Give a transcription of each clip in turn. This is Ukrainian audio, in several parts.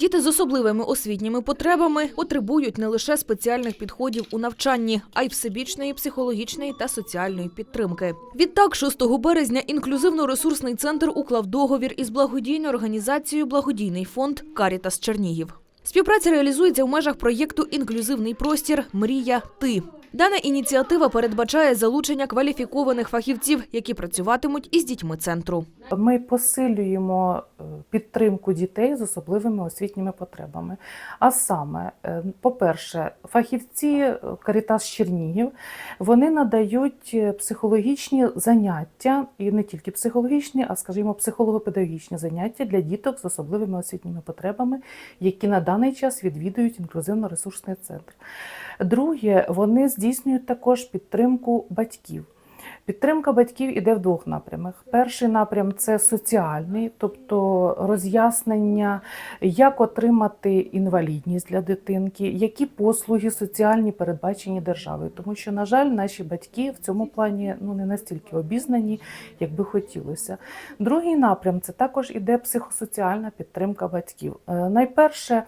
Діти з особливими освітніми потребами потребують не лише спеціальних підходів у навчанні, а й всебічної психологічної та соціальної підтримки. Відтак, 6 березня інклюзивно-ресурсний центр уклав договір із благодійною організацією Благодійний фонд Карітас Чернігів. Співпраця реалізується в межах проєкту Інклюзивний простір Мрія Ти. Дана ініціатива передбачає залучення кваліфікованих фахівців, які працюватимуть із дітьми центру. Ми посилюємо е, підтримку дітей з особливими освітніми потребами. А саме, е, по-перше, фахівці е, Карітас Чернігів вони надають психологічні заняття, і не тільки психологічні, а скажімо, психолого-педагогічні заняття для діток з особливими освітніми потребами, які на даний час відвідують інклюзивно-ресурсний центр. Друге, вони здійснюють також підтримку батьків. Підтримка батьків іде в двох напрямах. Перший напрям це соціальний, тобто роз'яснення, як отримати інвалідність для дитинки, які послуги соціальні передбачені державою. Тому що, на жаль, наші батьки в цьому плані ну не настільки обізнані, як би хотілося. Другий напрям це також іде психосоціальна підтримка батьків. Е, Найперше.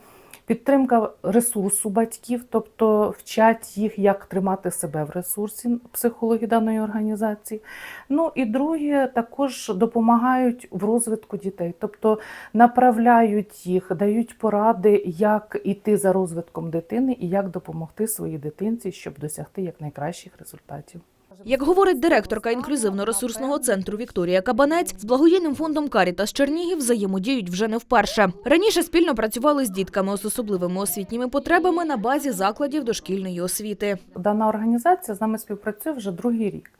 Підтримка ресурсу батьків, тобто вчать їх, як тримати себе в ресурсі психологи даної організації. Ну і друге, також допомагають в розвитку дітей, тобто направляють їх, дають поради, як іти за розвитком дитини і як допомогти своїй дитинці, щоб досягти якнайкращих результатів. Як говорить директорка інклюзивно-ресурсного центру Вікторія Кабанець, з благодійним фондом Карітас Чернігів взаємодіють вже не вперше. Раніше спільно працювали з дітками з особливими освітніми потребами на базі закладів дошкільної освіти. Дана організація з нами співпрацює вже другий рік.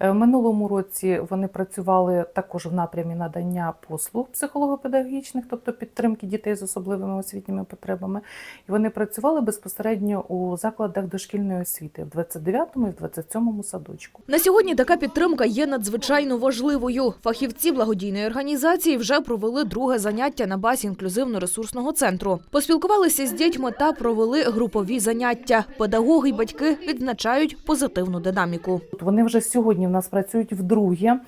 Е, В минулому році вони працювали також в напрямі надання послуг психолого-педагогічних, тобто підтримки дітей з особливими освітніми потребами. І вони працювали безпосередньо у закладах дошкільної освіти в 29-му і в 27-му садочку. На сьогодні така підтримка є надзвичайно важливою. Фахівці благодійної організації вже провели друге заняття на базі інклюзивно-ресурсного центру. Поспілкувалися з дітьми та провели групові заняття. Педагоги й батьки відзначають позитивну динаміку. Вони вже сьогодні в нас працюють вдруге.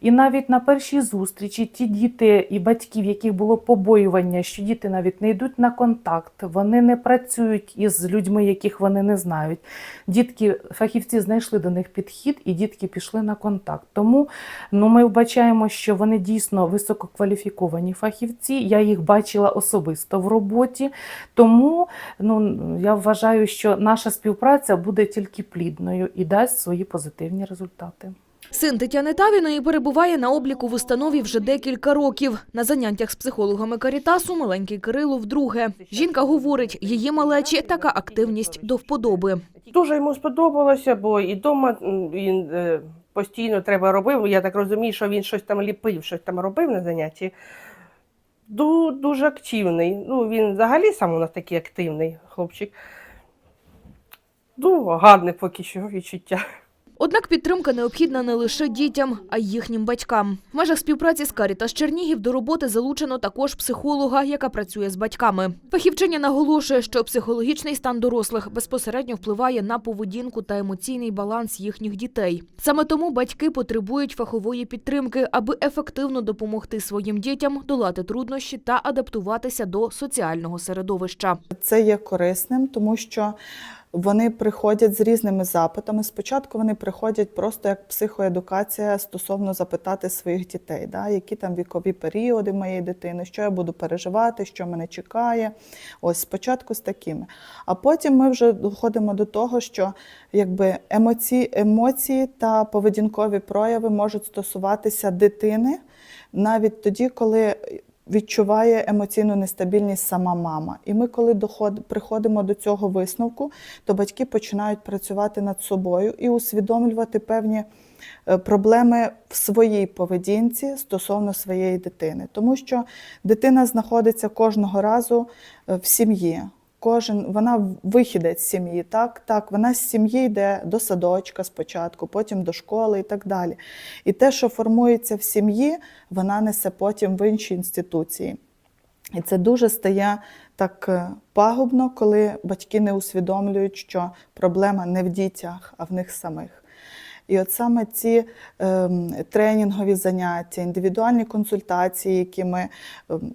І навіть на першій зустрічі ті діти і батьків, яких було побоювання, що діти навіть не йдуть на контакт, вони не працюють із людьми, яких вони не знають. Дітки, фахівці знайшли до них підхід, і дітки пішли на контакт. Тому ну, ми вбачаємо, що вони дійсно висококваліфіковані фахівці. Я їх бачила особисто в роботі. Тому ну, я вважаю, що наша співпраця буде тільки плідною і дасть свої позитивні результати. Син Тетяни Тавіної перебуває на обліку в установі вже декілька років. На заняттях з психологами Карітасу маленький Кирило вдруге. Жінка говорить, її малечі така активність до вподоби. Дуже йому сподобалося, бо і вдома він е, постійно треба робив. Я так розумію, що він щось там ліпив, щось там робив на занятті. Ду- Дуже активний. Ну, він взагалі сам у нас такий активний хлопчик. Ну, гарне поки що відчуття. Однак підтримка необхідна не лише дітям, а й їхнім батькам. В межах співпраці з Карітас Чернігів до роботи залучено також психолога, яка працює з батьками. Фахівчиня наголошує, що психологічний стан дорослих безпосередньо впливає на поведінку та емоційний баланс їхніх дітей. Саме тому батьки потребують фахової підтримки, аби ефективно допомогти своїм дітям долати труднощі та адаптуватися до соціального середовища. Це є корисним, тому що вони приходять з різними запитами. Спочатку вони приходять просто як психоедукація стосовно запитати своїх дітей, да, які там вікові періоди моєї дитини, що я буду переживати, що мене чекає. Ось спочатку з такими. А потім ми вже доходимо до того, що якби емоції, емоції та поведінкові прояви можуть стосуватися дитини навіть тоді, коли відчуває емоційну нестабільність сама мама. І ми, коли доход, приходимо до цього висновку, то батьки починають працювати над собою і усвідомлювати певні е, проблеми в своїй поведінці стосовно своєї дитини. Тому що дитина знаходиться кожного разу е, в сім'ї. Кожен вона вихідець з сім'ї, так, так, вона з сім'ї йде до садочка спочатку, потім до школи і так далі. І те, що формується в сім'ї, вона несе потім в інші інституції. І це дуже стає так е, пагубно, коли батьки не усвідомлюють, що проблема не в дітях, а в них самих. І от саме ці ем, тренінгові заняття, індивідуальні консультації, які ми ем,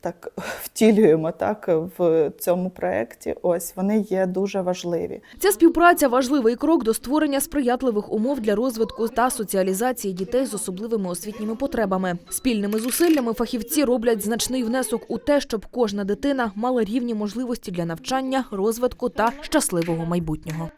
так втілюємо так в цьому проєкті. Ось вони є дуже важливі. Ця співпраця важливий крок до створення сприятливих умов для розвитку та соціалізації дітей з особливими освітніми потребами. Спільними зусиллями фахівці роблять значний внесок у те, щоб кожна дитина мала рівні можливості для навчання, розвитку та щасливого майбутнього.